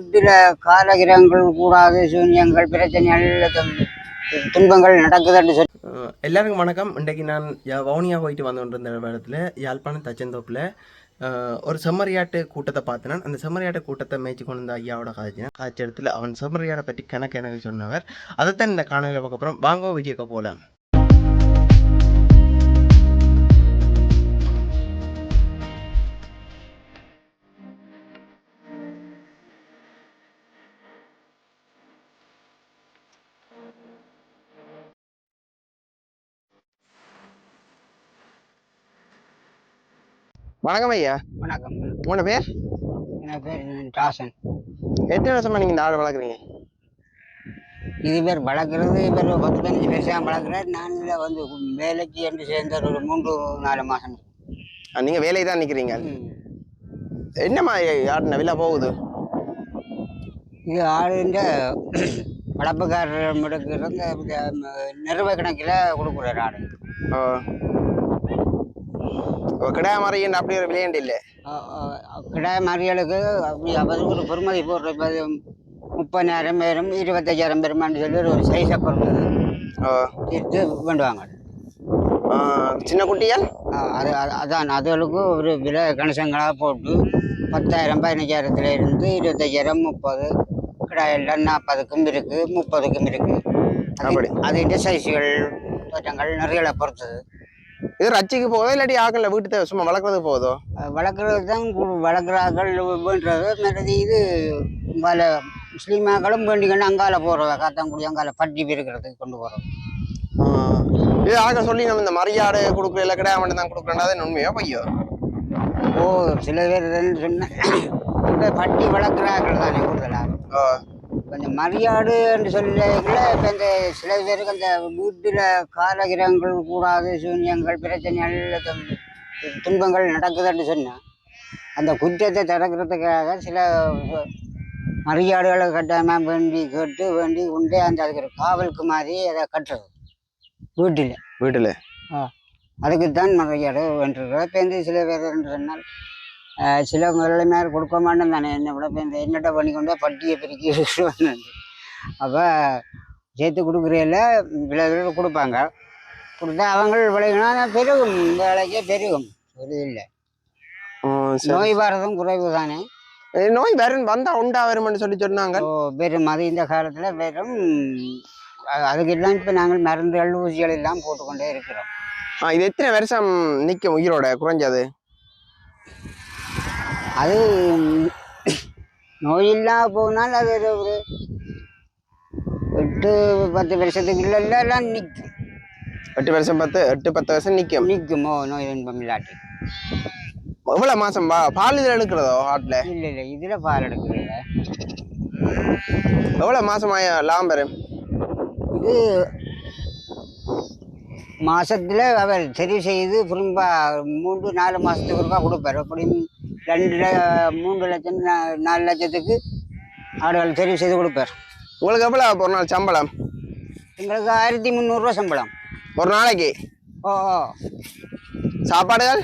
இதுல காலகிரகங்கள் கூடாது சூன்யங்கள் பிரச்சனைகள் துன்பங்கள் நடக்குதுன்னு சொல்லி எல்லாருக்கும் வணக்கம். இன்றைக்கு நான் வவுனியா போயிட்டு வந்து கொண்டிருந்த இடத்துல யாழ்ப்பாணம் தச்சந்தோப்பில் ஒரு செம்மறியாட்டு கூட்டத்தை பார்த்தினான் அந்த செம்மறியாட்டு கூட்டத்தை மேய்ச்சி கொண்டு வந்த ஐயாவோட காய்ச்சினேன் காய்ச்ச இடத்துல அவன் செம்மறியாடை பற்றி கணக்கு எனக்கு சொன்னவர். அதைத்தான் இந்த காணொலியில் பார்க்க அப்புறம் வாங்கோ வீடியோக்கு போகலாம் வணக்கம் ஐயா. வணக்கம். உங்களோட பேர்? என் பேர் டாசன் எத்தனை வருஷமா நீங்கள் இந்த ஆடு வளர்க்குறீங்க? இது பேர் வளர்க்குறது பேர் பத்து பதினஞ்சு வருஷம் வளர்க்குறேன் நான் இதுல வந்து வேலைக்கு என்று சேர்ந்த ஒரு மூன்று நாலு மாதம் நீங்கள் வேலையை தான் நிற்கிறீங்க என்னம்மா ஆடு விலை போகுது? இது ஆளுன்ற வளர்ப்புக்காரர் எடுக்கிற நிறுவ கணக்கில் கொடுக்குறாரு ஆடு. கிடா மறையின் அப்படி ஒரு விளையாண்டு இல்லை. கிடாய மறியலுக்கு அப்படி அவர் ஒரு பொறுமதி போடுற முப்பதாயிரம் பேரும் இருபத்தஞ்சாயிரம் பேருமான்னு சொல்லி ஒரு சைஸை பொறுத்தது தீர்த்து வேண்டுவாங்க. சின்ன குட்டியால் அது அது- அதான் அதுகளுக்கு ஒரு விலை கணிசங்களாக போட்டு பத்தாயிரம் பதினஞ்சாயிரத்துல இருந்து இருபத்தஞ்சாயிரம் முப்பது கிடாயெல்லாம் நாற்பதுக்கும் இருக்குது முப்பதுக்கும் இருக்குது. அது சைஸுகள் தோற்றங்கள் நிறைய பொறுத்தது. இது ரச்சிக்கு போதோ இல்லாட்டி ஆக்கல வீட்டு தேவை சும்மா வளர்க்குறதுக்கு போதோ வளர்க்குறது தான் வளர்க்குறார்கள் வேண்டுறது. மற்றது இது பல முஸ்லீமாக்களும் வேண்டிக்கொண்டு அங்கால போகிறவ காத்தாங்குடி அங்கால பட்டி பெருக்கிறதுக்கு கொண்டு போகிறோம் இது ஆக சொல்லி நம்ம இந்த மரியாதை கொடுக்குற இல்லை கிடா மட்டும் தான் கொடுக்குறேன் அது உண்மையோ பொய்யோ? ஓ சில பேர் சொன்ன பட்டி வளர்க்குறார்கள் தானே கூடுதலாக ஓ, இந்த மரியாடு என்று சொல்லல இப்போ இந்த சில பேருக்கு அந்த வீட்டில் காலகிரகங்கள் கூடாது சூன்யங்கள் பிரச்சனைகள் துன்பங்கள் நடக்குதுன்னு சொன்னால் அந்த குற்றத்தை தடுக்கிறதுக்காக சில மரியாடுகளை கட்டாயமாக வேண்டி கேட்டு வேண்டி உண்டே அந்த அதுக்கு ஒரு காவலுக்கு மாதிரி அதை கட்டுறது. வீட்டில். வீட்டுல. அதுக்கு தான் மரியாதை வேண்டிருக்கிறோம் இப்போ சில பேர் என்று சொன்னால் சில முதலாளிமார் கொடுக்க மாட்டேன் தானே. என்ன விட இந்த என்னட்ட பண்ணி கொண்டு போய் பட்டியை பெருக்கி வந்தேன் அப்போ சேர்த்து கொடுக்குறையில விலை விலை கொடுப்பாங்க. கொடுத்தா அவங்க விளையினா பெருகும். வேலைக்கே பெருகும். ஒரு இல்லை. நோய் வரதும் குறைவு தானே. நோய் வரும் வந்தா உண்டா வரும்னு சொல்லி சொன்னாங்க. ஓ பெரும். அது இந்த காலத்தில் அ- அதுக்கெல்லாம் இப்போ நாங்கள் மருந்துகள் ஊசிகள் எல்லாம் போட்டுக்கொண்டே இருக்கிறோம். இது எத்தனை வருஷம் நிக்கும் உயிரோட? குறைஞ்சது? அது நோயில்லாம போனால் அது ஒரு எட்டு பத்து வருஷத்துக்கு இல்லை எல்லாம் நிற்கும் எட்டு வருஷம் பத்து எட்டு பத்து வருஷம் நிக்கும். நிற்குமோ நோய் இன்பம் இல்லாட்டி. எவ்வளவு மாசம்? பா பால் இதுல எடுக்கிறதோ ஆட்டுல இல்லை இல்லை இதில் பால் எடுக்கிறீங்க எவ்வளவு மாசம் லாபம் வரும்? இது மாசத்துல அவர் தெரிவு செய்து திரும்ப மூன்று நாலு மாசத்துக்கு ஒருக்கா கொடுப்பார். அப்படி ரெண்டு மூன்று லட்சம் நாலு லட்சத்துக்கு ஆடுகள் தெரிவு செய்து கொடுப்பார். உங்களுக்கு எவ்வளவு ஒரு நாள் சம்பளம்? எங்களுக்கு ஆயிரத்தி முந்நூறுரூவா சம்பளம். ஒரு நாளைக்கு? ஓ ஓ. சாப்பாடுகள்?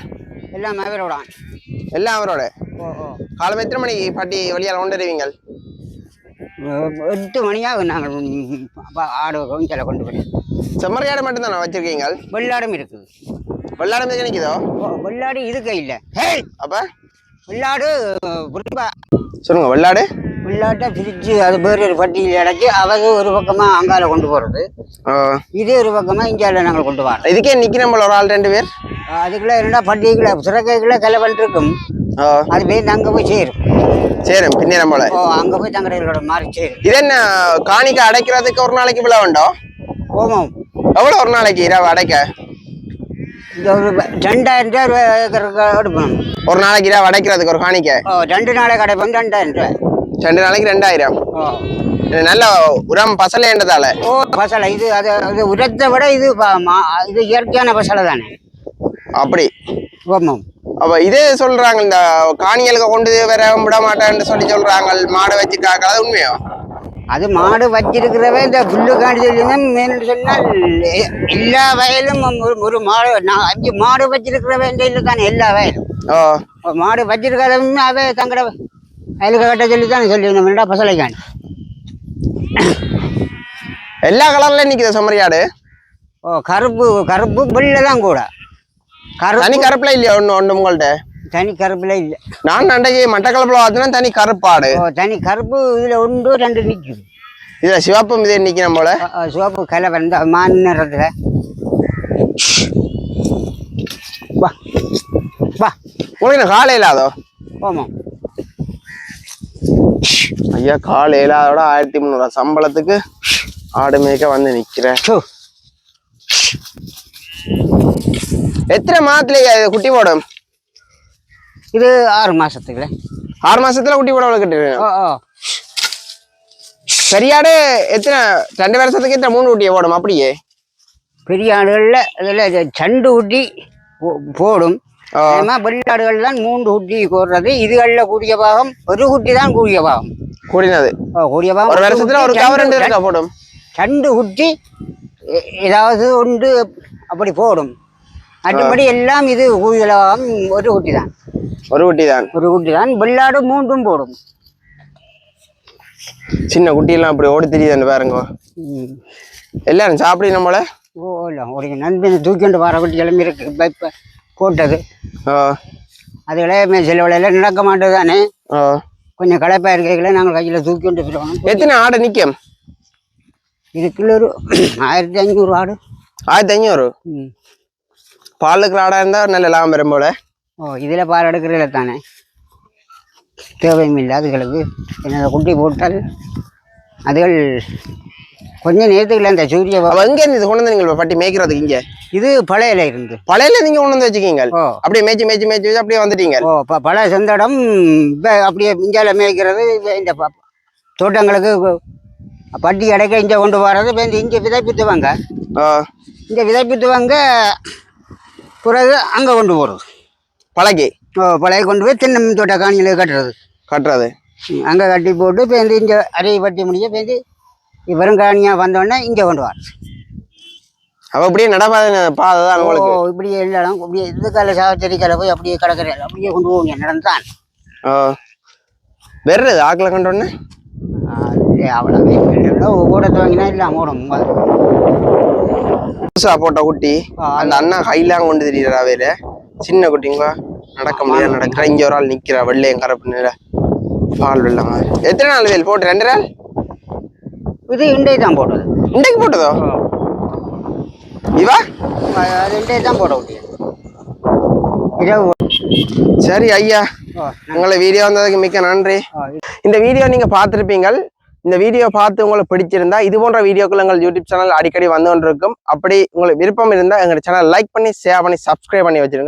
எல்லாம் அவரோட. எல்லாம் அவரோட? ஓ ஓ. காலம் எத்தனை மணிக்கு பாட்டி வழியால் கொண்டுருவீங்க எட்டு மணியாகும் நாங்கள் ஆடு கொஞ்சல கொண்டு போய். செம்மறியாடு மட்டும் தானே வச்சிருக்கீங்க வெள்ளாடும் இருக்குது. வெள்ளாடு மீது நிக்குதோ? ஓ, வெள்ளாடு இருக்க இல்லை. அப்ப? வெள்ளாடு சொல்லுங்க வெள்ளாடு வெள்ளாட்டை பிரித்து அது பேர் ஒரு பட்டியில் அடைச்சி அவங்க ஒரு பக்கமாக அங்கால கொண்டு போகிறது ஆ. இது ஒரு பக்கமாக இந்தியாவில் நாங்கள் கொண்டு வரோம் இதுக்கே நிக்கிறோம் போல ஒரு ஆள் ரெண்டு பேர். அதுக்குள்ள இரண்டா பட்டிகளை சிறக்கைகளை கலவன் இருக்கும் அது போய் அங்கே போய் சேரும். சரி பின்னிடம் போல. ஓ அங்கே போய் தங்கடைகளோட மாறி சேரும். இது என்ன காணிக்க அடைக்கிறதுக்கு ஒரு நாளைக்கு இவ்வளவு வேண்டாம் ஓமம். எவ்வளவு ஒரு நாளைக்கு இரவு அடைக்க? இந்த ஒரு ரெண்டாயிரம் ரூபாய் எடுக்கணும் ஒரு நாளைக்கு இரவு அடைக்கிறதுக்கு ஒரு காணிக்க. ஓ ரெண்டு நாளை கிடைப்போம் ரெண்டாயிரம் ரெண்டு நாளைக்கு ரெண்டாயிரம். நல்ல உரம் பசலேன்றதால. ஓ பசலை. இது அது அது உரத்தை விட இது இது இயற்கையான பசலை தானே? அப்படி. ஓமம் அப்ப இதே சொல்றாங்க இந்த காணிகளுக்கு கொண்டு வர விட மாட்டேன்னு சொல்லி சொல்றாங்க மாடை வச்சு காக்க அது உண்மையோ? அது மாடு வச்சிருக்கிறவன் இந்த புல்லு காண்டி சொல்லி சொன்னால் எல்லா வயலும் ஒரு- ஒரு மாடு நான் அஞ்சு மாடு வச்சிருக்கிறவன் இந்த தானே எல்லா வயலும். மாடு வச்சிருக்கிறவன் அவ தங்கட அதுக்கு கட்ட சொல்லி தானே சொல்லி நம்மளா பசலைக்காண்டி எல்லா கலர்ல நிக்குது செம்மறியாடு ஓ கருப்பு கருப்பு வெள்ளை தான் கூட. தனி கருப்பு கருப்புல இல்லையா ஒண்ணு ஒண்ணு உங்கள்ட்ட? தனி கருப்புல இல்லை. நான் அன்றைக்கு மட்டக்களப்புல பார்த்தேன்னா தனி கருப்பாடு ஓ தனி கருப்பு இதில் ஒன்று ரெண்டு நிற்குது இதுல சிவப்பும் இதே நிக்கிறோம் போல சிவப்பு கலை வந்த மான் என்ன காலை இல்லாதோ? போமாம் ஐயா காலை இல்லாதோட ஆயிரத்தி முந்நூறுவா சம்பளத்துக்கு ஆடு மேய்க்க வந்து நிக்கிறேன். சு எத்தனை மாதத்துல இது குட்டி போடும் இது ஆறு மாசத்துக்குல ஆறு மாசத்துல குட்டி போட ஓ சரியாடு எத்தனை ரெண்டு வருஷத்துக்கு எத்தனை மூணு குட்டியை போடும் அப்படியே? பெரிய ஆடுகளில் அதில் சண்டு ஊட்டி போ- போடும். ஏன்னா வெள்ளாடுகள் தான் மூன்று குட்டி போடுறது இதுகளில் கூடிய பாகம் ஒரு குட்டி தான் கூடிய பாகம். கூடினது. கூடிய பாகம். ஒரு வருஷத்துல ஒரு கவர் ரெண்டு போடும்? சண்டு குட்டி ஏதாவது ஒன்று அப்படி போடும். மற்றபடி எல்லாம் இது கூடுதலாக ஒரு குட்டி தான் ஒரு குட்டி தான் ஒரு குட்டி தான் வெள்ளாடு மூன்றும் போடும். சின்ன குட்டியெல்லாம் அப்படி ஓடி தெரியுதுன்னு பாருங்க. எல்லாரும் சாப்பிடி நம்மள ஓ இல்லை ஒரு நண்பனை தூக்கிண்டு வர குட்டி கிளம்பி இருக்கு. இப்ப போட்டது ஆ, அதுகளே சில வேலையில் நடக்க மாட்டது தானே. கொஞ்சம் களைப்பாக இருக்கைகளை நாங்கள் கையில் தூக்கி கொண்டு போயிடுவோம். எத்தனை ஆடு நிக்கும்? இதுக்குள்ள ஒரு ஆயிரத்தி ஐநூறு ஆடு. ஆயிரத்தி ஐநூறு. பால் இருக்கிற ஆடா இருந்தா நல்ல லாபம் வரும் போல. ஓ இதில் பால் எடுக்கிறதில்ல தானே? தேவையும் இல்லை அதுகளுக்கு என்னதை குட்டி போட்டால் அதுகள் கொஞ்சம் நேரத்துக்குள்ள இந்த சூரிய எங்க இருந்து இது கொண்டு வந்து நீங்க பட்டி மேய்க்கிறதுக்கு இங்க? இது பழையில இருந்து. பழையில நீங்க கொண்டு வந்து வச்சுக்கீங்க. அப்படியே மேய்ச்சி மேய்ச்சி மேய்ச்சி வச்சு அப்படியே வந்துட்டீங்க. ஓ பழைய செந்தடம் அப்படியே இஞ்சால மேய்க்கிறது இந்த தோட்டங்களுக்கு பட்டி அடைக்க இங்கே கொண்டு வர்றது இங்கே விதைப்பித்துவாங்க. இங்கே விதைப்பித்துவாங்க பிறகு அங்கே கொண்டு போகிறது பழகி ஓ பழைய கொண்டு போய் தென்னை தோட்ட காணியில் கட்டுறது. கட்டுறது. அங்கே கட்டி போட்டு பேருந்து இங்கே அறையை பட்டி முடிய பேருந்து வெறும் காணியாக வந்தோடனே இங்கே கொண்டு வர அவ அப்படியே நடப்பாத பாதை தான் ஓ உங்களுக்கு இப்படியே இல்லைனா அப்படியே இது கால சாவச்சேரிக்கால போய் அப்படியே கடற்கரை அப்படியே கொண்டு போவீங்க நடந்தான். வெறுது ஆக்கில் கண்டோடனே அவ்வளோ ஓடத்தை வாங்கினா இல்லை ஓடும் புதுசா போட்ட குட்டி அந்த அண்ணா கையிலாம் கொண்டு திரியிறா வேற. சின்ன குட்டிங்க நடக்க முடியாது நடக்கிற. இங்க ஒரு ஆள் நிக்கிறா வெள்ளையும் கருப்பு நிற. பால் வெள்ளம். எத்தனை நாள் வேல் போட்டு ரெண்டு நாள்? இது இண்டை தான் போட்டது இன்றைக்கு போட்டதோ இவா இண்டை தான் போட இரவு சரி ஐயா உங்களை வீடியோ வந்ததுக்கு மிக்க நன்றி இந்த வீடியோ நீங்க பார்த்துருப்பீங்கள் இந்த வீடியோ பார்த்து உங்களுக்கு பிடிச்சிருந்தா இது போன்ற வீடியோக்கள் எங்கள் யூடியூப் சேனல் அடிக்கடி வந்து கொண்டிருக்கும் அப்படி உங்களுக்கு விருப்பம் இருந்தால் எங்கள் சேனல் லைக் பண்ணி ஷேர் பண்ணி சப்ஸ்கிரைப் பண்ணி வச்சிருங்க